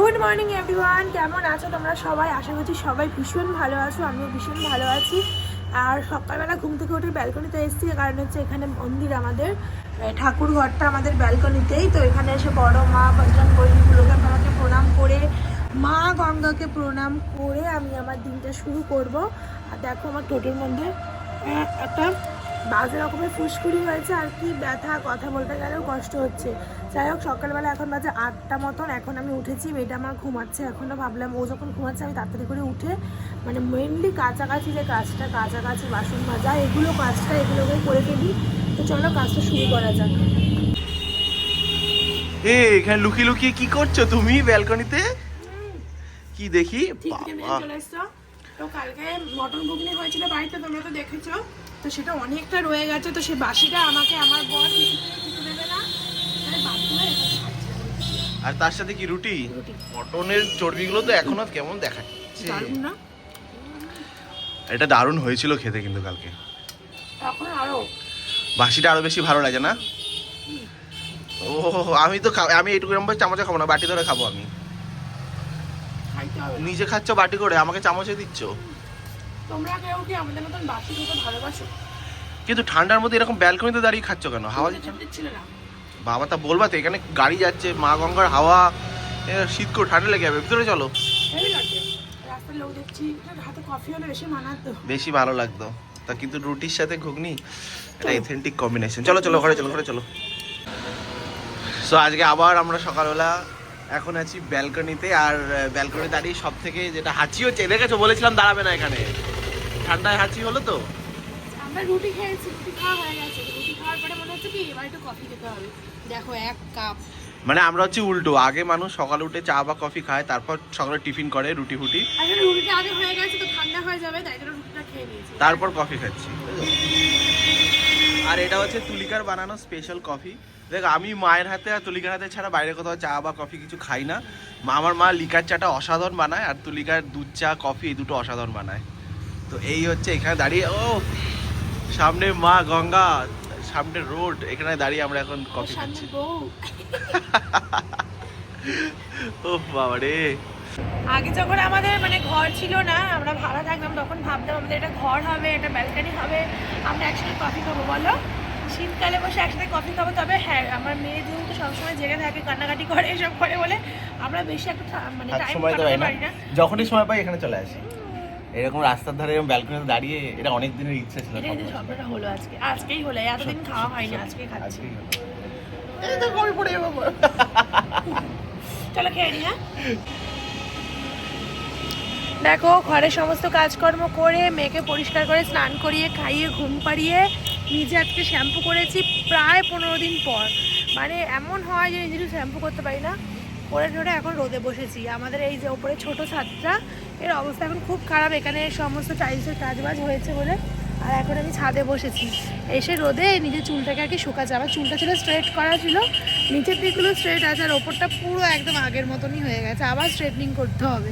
Good morning everyone কেমন আছো তোমরা সবাই? আশা করছি সবাই ভীষণ ভালো আছো, আমিও ভীষণ ভালো আছি। আর সকালবেলা ঘুম থেকে উঠে ব্যালকনিতে এসেছি কারণ হচ্ছে এখানে মন্দির আমাদের ঠাকুর ঘরটা আমাদের ব্যালকনিতেই তো এখানে এসে বড় মা বজরং বলিগুলোকে আমাকে প্রণাম করে, মা গঙ্গাকে প্রণাম করে আমি আমার দিনটা শুরু করব। আর দেখো আমার টোটোর মধ্যে একটা বাজে রকমের ফুসকুড়ি হয়েছে আর কি ব্যথা কথা বলতে গেলেও কষ্ট হচ্ছে। যাই হোক সকালবেলা এখন বাজে আটটা মতন এখন আমি উঠেছি মেয়েটা আমার ঘুমাচ্ছে এখনও ভাবলাম ও যখন ঘুমাচ্ছে আমি তাড়াতাড়ি করে উঠে মানে মেনলি কাছাকাছি যে কাজটা কাছাকাছি বাসন মাজা এগুলো কাজটা এগুলোকে করে ফেলি। তো চলো কাজটা শুরু করা যাক। এ এখানে লুকিয়ে লুকিয়ে কি করছ তুমি ব্যালকনিতে? কি দেখি? ঠিক বাবা। চলে এসছো। তো কালকে মটন ঘুগনি হয়েছিল বাড়িতে তোমরা তো দেখেছ। তো সেটা অনেকটা রয়ে গেছে তো সেই বাসিটা আমাকে আমার বর দেবে না এখানে। আর তার সাথে কি রুটি। মটনের চর্বিগুলো তো এখনও কেমন দেখাচ্ছে দারুণ না? এটা দারুণ হয়েছিল খেতে কিন্তু কালকে। তখন আরও। বাসিটা আরও বেশি ভালো লাগে না? ও আমি তো আমি এইটুকু এরকম ভাবে চামচে খাব না বাটি ধরে খাব আমি। নিজে খাচ্ছ বাটি করে আমাকে চামচে দিচ্ছ? তোমরা কেউ কি আমাদের মতন বাসি খেতে ভালোবাসো? কিন্তু ঠান্ডার মধ্যে এরকম ব্যালকনিতে দাঁড়িয়ে খাচ্ছ কেন? হাওয়া দিচ্ছে না? বাবা তা বলবা তো এখানে গাড়ি যাচ্ছে মা গঙ্গার হাওয়া শীত করে ঠান্ডা লেগে যাবে ভিতরে চলো। বেশি ভালো লাগতো। তা কিন্তু রুটির সাথে ঘুগনি এটা এথেন্টিক কম্বিনেশন চলো চলো ঘরে চলো ঘরে চলো। সো আজকে আবার আমরা সকালবেলা এখন আছি ব্যালকনিতে আর ব্যালকনি দাঁড়িয়ে সব থেকে যেটা হাঁচি হচ্ছে দেখেছ বলেছিলাম দাঁড়াবে না এখানে। ঠান্ডায় হাঁচি হলো তো? আমরা রুটি খেয়েছি রুটি খাওয়া হয়ে গেছে। রুটি খাওয়ার পরে মনে হচ্ছে কি এবার একটু কফি খেতে হবে। দেখো এক কাপ মানে আমরা হচ্ছে উল্টো আগে মানুষ সকালে উঠে চা বা কফি খায় তারপর সকালে টিফিন করে রুটি ফুটি। রুটিটা আগে হয়ে গেছে তো ঠান্ডা হয়ে যাবে তাই জন্য রুটিটা খেয়ে নিয়েছি। তারপর কফি খাচ্ছি। আর এটা হচ্ছে তুলিকার বানানো স্পেশাল কফি দেখ আমি মায়ের হাতে আর তুলিকার হাতে ছাড়া বাইরে কোথাও চা বা কফি কিছু খাই না। মা আমার মা লিকার চাটা অসাধারণ বানায় আর তুলিকার দুধ চা কফি এই দুটো অসাধারণ বানায়। তো এই হচ্ছে এখানে দাঁড়িয়ে ও সামনে মা গঙ্গা সামনে রোড এখানে দাঁড়িয়ে আমরা এখন কফি খাচ্ছি। ও বাবা রে। আগে যখন আমাদের মানে ঘর ছিল না আমরা ভাড়া থাকতাম তখন ভাবতাম আমাদের এটা ঘর হবে এটা ব্যালকানি হবে আমরা একসাথে কফি খাব বলো? শীতকালে বসে একসাথে কফি খাব তবে হ্যাঁ আমার মেয়ে যেহেতু সবসময় জেগে থাকে কান্নাকাটি করে এসব করে বলে আমরা বেশি একটা মানে টাইম কাটাতে পাই পারি না। যখনই সময় পাই এখানে চলে আসি। এরকম রাস্তার ধারে এরকম ব্যালকনিতে দাঁড়িয়ে এটা অনেক দিনের ইচ্ছা ছিল এটা স্বপ্নটা হলো আজকে। আজকেই হলো এতদিন খাওয়া হয়নি আজকেই খাচ্ছি। তো কবে পড়ে যাব। চলো খেয়ে নি হ্যাঁ? দেখো ঘরের সমস্ত কাজকর্ম করে মেয়েকে পরিষ্কার করে স্নান করিয়ে খাইয়ে ঘুম পাড়িয়ে নিজে আজকে শ্যাম্পু করেছি প্রায় পনেরো দিন পর। মানে এমন হয় যে নিজে শ্যাম্পু করতে পারি না। করে ধরে এখন রোদে বসেছি। আমাদের এই যে ওপরে ছোট ছাদটা, এর অবস্থা এখন খুব খারাপ। এখানে সমস্ত টাইলসের কাজবাজ হয়েছে বলে। আর এখন আমি ছাদে বসেছি। এসে রোদে নিজের চুলটাকে আর কি শুকাচ্ছে। আমার চুলটা ছিল স্ট্রেট করা ছিল। নিচের দিকগুলো স্ট্রেট আছে আর ওপরটা পুরো একদম আগের মতনই হয়ে গেছে। আবার স্ট্রেটনিং করতে হবে।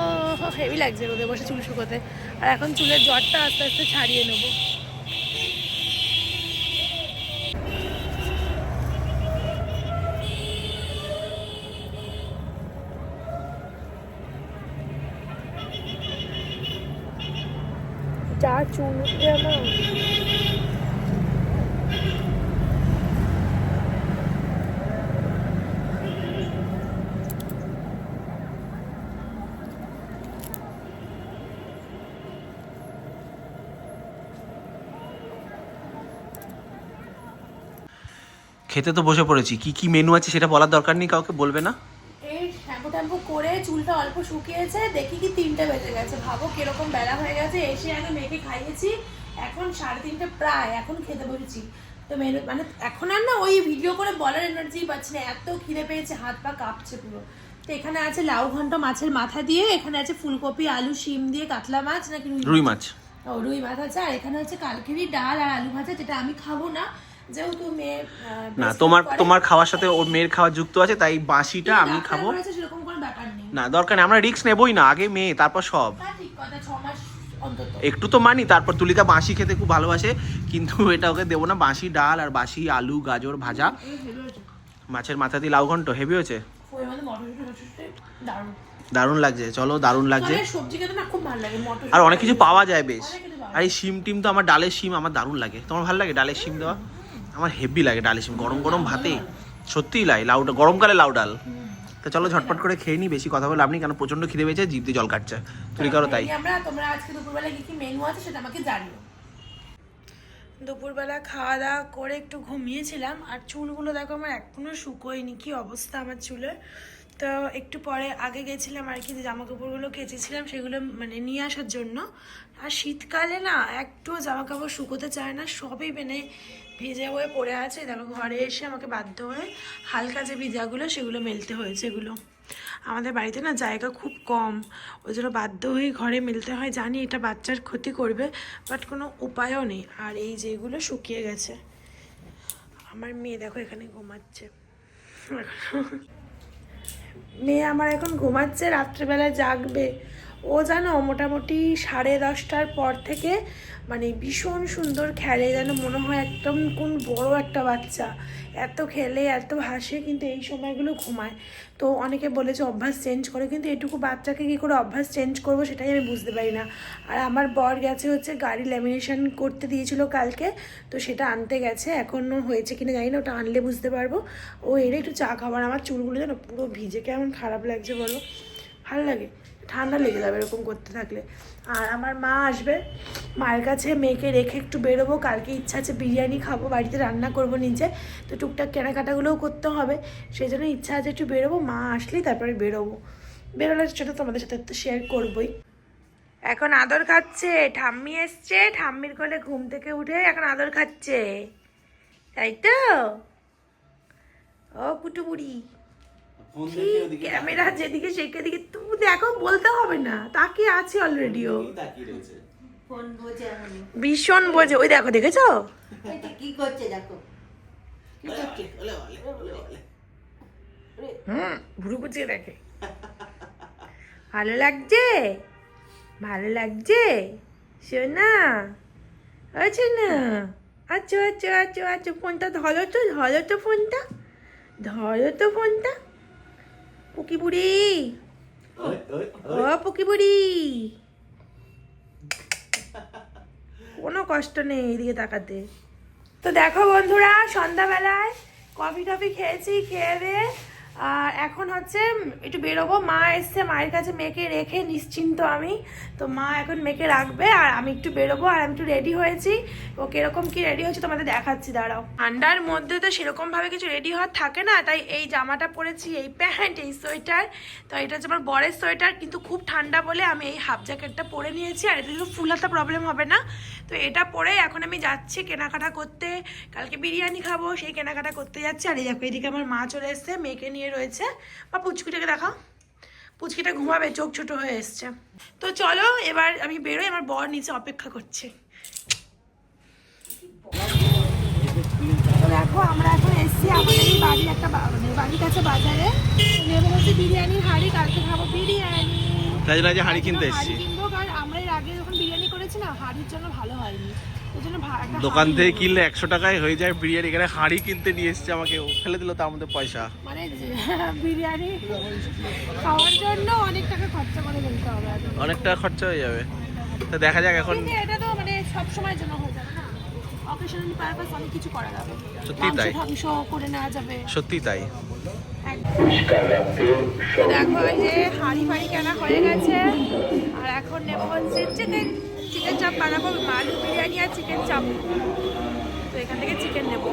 ও হেভি লাগছে রোদে বসে চুল শুকোতে। আর এখন চুলের জ্বরটা আস্তে আস্তে ছাড়িয়ে নেব। যা চুল উঠবে আমার। খেতে তো বসে পড়েছি। কি কি মেনু আছে সেটা বলার দরকার নেই কাউকে? বলবে না? শ্যাম্পু করে চুলটা অল্প শুকিয়েছে দেখি কি তিনটে বেজে গেছে। ভাবো কীরকম বেলা হয়ে গেছে এসে আগে মেয়েকে খাইয়েছি। এখন সাড়ে তিনটে প্রায় এখন খেতে বসেছি। তো মেনু মানে এখন আর না ওই ভিডিও করে বলার এনার্জি পাচ্ছি না এত খিদে পেয়েছে হাত পা কাঁপছে পুরো। তো এখানে আছে লাউ ঘন্ট মাছের মাথা দিয়ে এখানে আছে ফুলকপি আলু শিম দিয়ে কাতলা মাছ নাকি রুই মাছ? ও রুই মাছ আছে আর এখানে হচ্ছে কালকেরই ডাল আর আলু ভাজা যেটা আমি খাব না। যেহেতু মেয়ে না তোমার তোমার খাওয়ার সাথে ওর মেয়ের খাওয়া যুক্ত আছে তাই বাসিটা আমি খাব বলেছে সেরকম কোনো ব্যাপার নেই না দরকার নেই আমরা রিস্ক নেবই না আগে মেয়ে তারপর সব। একটু তো মানি তারপর তুলিকা বাঁশি খেতে খুব ভালোবাসে কিন্তু এটা ওকে দেবো না বাঁশি ডাল আর বাঁশি আলু গাজর ভাজা। মাছের মাথা দিয়ে লাউ ঘন্ট হেভি হয়েছে? দারুণ। লাগছে চলো দারুণ লাগছে। লাগে আর অনেক কিছু পাওয়া যায় বেশ। আর এই শিম টিম তো আমার ডালের শিম আমার দারুণ লাগে। তোমার ভালো লাগে ডালের শিম দেওয়া? আমার হেভি লাগে ডালের শিম গরম গরম ভাতে। সত্যিই লাই লাউ গরমকালে লাউ ডাল। তো চলো ঝটপট করে খেয়ে নি বেশি কথা বলে আপনি কেন প্রচণ্ড খিদে পেয়েছে জিভ দিয়ে জল কাটছে। তুই করো তাই। আমরা তোমরা আজকে দুপুরবেলা কি কি মেনু আছে সেটা আমাকে জানিও। দুপুরবেলা খাওয়া দাওয়া করে একটু ঘুমিয়েছিলাম আর চুলগুলো দেখো আমার এখনও শুকোয়নি কি অবস্থা আমার চুলের। তো একটু পরে আগে গেছিলাম আর কি যে জামা কাপড়গুলো কেচেছিলাম, সেগুলো মানে নিয়ে আসার জন্য। আর শীতকালে না একটু জামা কাপড় শুকোতে চায় না, সবই মানে ভেজে হয়ে পড়ে আছে। দেখো ঘরে এসে আমাকে বাধ্য হয়ে হালকা যে ভিজাগুলো, সেগুলো মেলতে হয়েছে এগুলো। আমাদের বাড়িতে না জায়গা খুব কম, ওই জন্য বাধ্য হয়ে ঘরে মেলতে হয়। জানি এটা বাচ্চার ক্ষতি করবে, বাট কোনো উপায়ও নেই। আর এই যেগুলো শুকিয়ে গেছে। আমার মেয়ে দেখো এখানে ঘুমাচ্ছে। মেয়ে আমার এখন ঘুমাচ্ছে রাত্রিবেলায় জাগবে। ও জানো মোটামুটি সাড়ে দশটার পর থেকে মানে ভীষণ সুন্দর খেলে, যেন মনে হয় একদম কোন বড় একটা বাচ্চা। এত খেলে, এত হাসে, কিন্তু এই সময়গুলো ঘুমায়। তো অনেকে বলেছে অভ্যাস চেঞ্জ করে, কিন্তু এটুকু বাচ্চাকে কী করে অভ্যাস চেঞ্জ করব সেটাই আমি বুঝতে পারি না। আর আমার বর গেছে হচ্ছে গাড়ি ল্যামিনেশন করতে দিয়েছিল কালকে, তো সেটা আনতে গেছে। এখনও হয়েছে কিনা জানি না, ওটা আনলে বুঝতে পারব। ও এর একটু চা খাবার, আমার চুলগুলো যেন পুরো ভিজে, কেমন খারাপ লাগছে বলো। ভালো লাগে। ঠান্ডা লেগে যাবে এরকম করতে থাকলে। আর আমার মা আসবে, মায়ের কাছে মেয়েকে রেখে একটু বেরোবো, কালকে ইচ্ছা আছে বিরিয়ানি খাব, বাড়িতে রান্না করব নিজে। তো টুকটাক কেনাকাটাগুলোও করতে হবে সেই জন্য ইচ্ছা আছে একটু বেরোবো, মা আসলেই তারপরে বেরোবো। বেরোলে সেটা তোমাদের সাথে তো শেয়ার করবোই। এখন আদর খাচ্ছে, ঠাম্মি এসছে, ঠাম্মির কোলে ঘুম থেকে উঠে এখন আদর খাচ্ছে। তাই তো? ও কুটু বুড়ি ক্যামেরা যেদিকে সেদিকে তুমি দেখো বলতে হবে না। তাকে আছে অলরেডিও ফোন ভীষণ বোঝে। ওই দেখো দেখেছ? কি করছে দেখো। কি হুম ভুরু কুচিয়ে দেখে। ভালো লাগছে? ভালো লাগছে? শোনা আছে না আচ্ছা আচ্ছা আচ্ছা আচ্ছা ফোনটা ধরো তো ধরো তো ফোনটা। ধরো তো ফোনটা। পুকি বুড়ি ও পুকি বুড়ি কোনো কষ্ট নেই এদিকে তাকাতে। তো দেখো বন্ধুরা সন্ধ্যাবেলায় কফি টফি খেয়েছি খেয়ে দিয়ে আর এখন হচ্ছে একটু বেরোবো। মা এসছে, মায়ের কাছে মেয়েকে রেখে নিশ্চিন্ত আমি। তো মা এখন মেয়েকে রাখবে আর আমি একটু বেরোবো আর আমি একটু রেডি হয়েছি। ও কীরকম কি রেডি হয়েছে তোমাদের দেখাচ্ছি, দাঁড়াও। ঠান্ডার মধ্যে তো সেরকমভাবে কিছু রেডি হওয়ার থাকে না, তাই এই জামাটা পরেছি, এই প্যান্ট, এই সোয়েটার। তো এটা হচ্ছে আমার বরের সোয়েটার, কিন্তু খুব ঠান্ডা বলে আমি এই হাফ জ্যাকেটটা পরে নিয়েছি আর এটা ফুল হাতা প্রবলেম হবে না। তো এটা পরে এখন আমি যাচ্ছি কেনাকাটা করতে। কালকে বিরিয়ানি খাব, সেই কেনাকাটা করতে যাচ্ছি। আর এই দেখো, এদিকে আমার মা চলে এসছে, মেয়েকে নিয়ে রয়েছে। বা পুচকিটাকে দেখাও। পুচকিটা ঘুমাবে চোখ ছোট হয়ে এসছে। তো চলো এবার আমি বেরোই আমার বর নিচে অপেক্ষা করছে। দেখো আমরা এখন এসেছি আমাদের এই বাড়ির একটা মানে বাড়ির কাছে বাজারে। নেব হচ্ছে বিরিয়ানির হাঁড়ি কালকে খাব বিরিয়ানি। তাই জন্য হাঁড়ি কিনতে এসেছি। কিনবো কারণ আমরা এর আগে যখন বিরিয়ানি করেছি না হাঁড়ির জন্য ভালো হয়নি। দোকান থেকে কিনলে একশো টাকায় হয়ে যায় বিরিয়ানি। এখানে হাঁড়ি কিনতে নিয়ে এসছে আমাকে। ফেলে দিল তার মধ্যে পয়সা। মানে বিরিয়ানি খাওয়ার জন্য অনেক টাকা খরচা করে ফেলতে হবে এখন। অনেকটা খরচা হয়ে যাবে। তো দেখা যাক এখন। কিন্তু এটা তো মানে সব সময়ের জন্য হয়ে যাবে না। অকেশনালি পারপাস অনেক কিছু করা যাবে। সত্যিই তাই। মাংস করে নেওয়া যাবে। সত্যি তাই। দেখো এই যে হাঁড়ি ফাড়ি কেনা হয়ে গেছে। আর এখন নেব হচ্ছে চিকেন। চিকেন চাপ বানাবো আলু বিরিয়ানি আর চিকেন চাপ। তো এখান থেকে চিকেন নেব।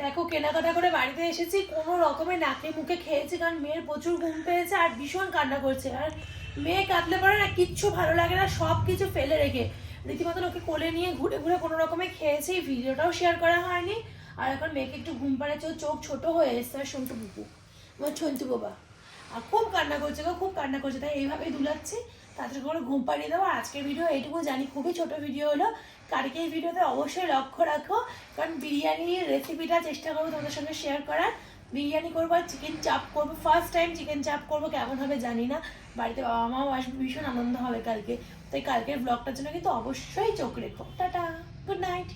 দেখো, কেনাকাটা করে বাড়িতে এসেছি, কোনো রকমের নাকে মুখে খেয়েছি, কারণ মেয়ের প্রচুর ঘুম পেয়েছে আর ভীষণ কান্না করছে। আর মেয়ে কাঁদলে পরে না কিচ্ছু ভালো লাগে না, সব কিছু ফেলে রেখে। রীতিমতো ওকে কোলে নিয়ে ঘুরে ঘুরে কোনো রকমে খেয়েছি, ভিডিওটাও শেয়ার করা হয়নি। আর এখন মেয়েকে একটু ঘুম পাড়াচ্ছে চোখ ছোট হয়ে এসছে আর সন্টু বুকু আমার ছন্তু বাবা। আর খুব কান্না করছে গো, খুব কান্না করছে। তাই এইভাবেই দুলাচ্ছি। তাড়াতাড়ি করে ঘুম পাড়িয়ে দেবো। আজকের ভিডিও এইটুকু জানি। খুবই ছোট ভিডিও হলো। কালকে এই ভিডিওতে অবশ্যই লক্ষ্য রাখো। কারণ বিরিয়ানির রেসিপিটা চেষ্টা করব তোমাদের সঙ্গে শেয়ার করার। বিরিয়ানি করব আর চিকেন চাপ করব। ফার্স্ট টাইম চিকেন চাপ করব, কেমন হবে জানি না। বাড়িতে বাবা মাও আসবে, ভীষণ আনন্দ হবে কালকে। তাই কালকের ব্লগটার জন্য কিন্তু অবশ্যই চোখ রেখো। Tata good night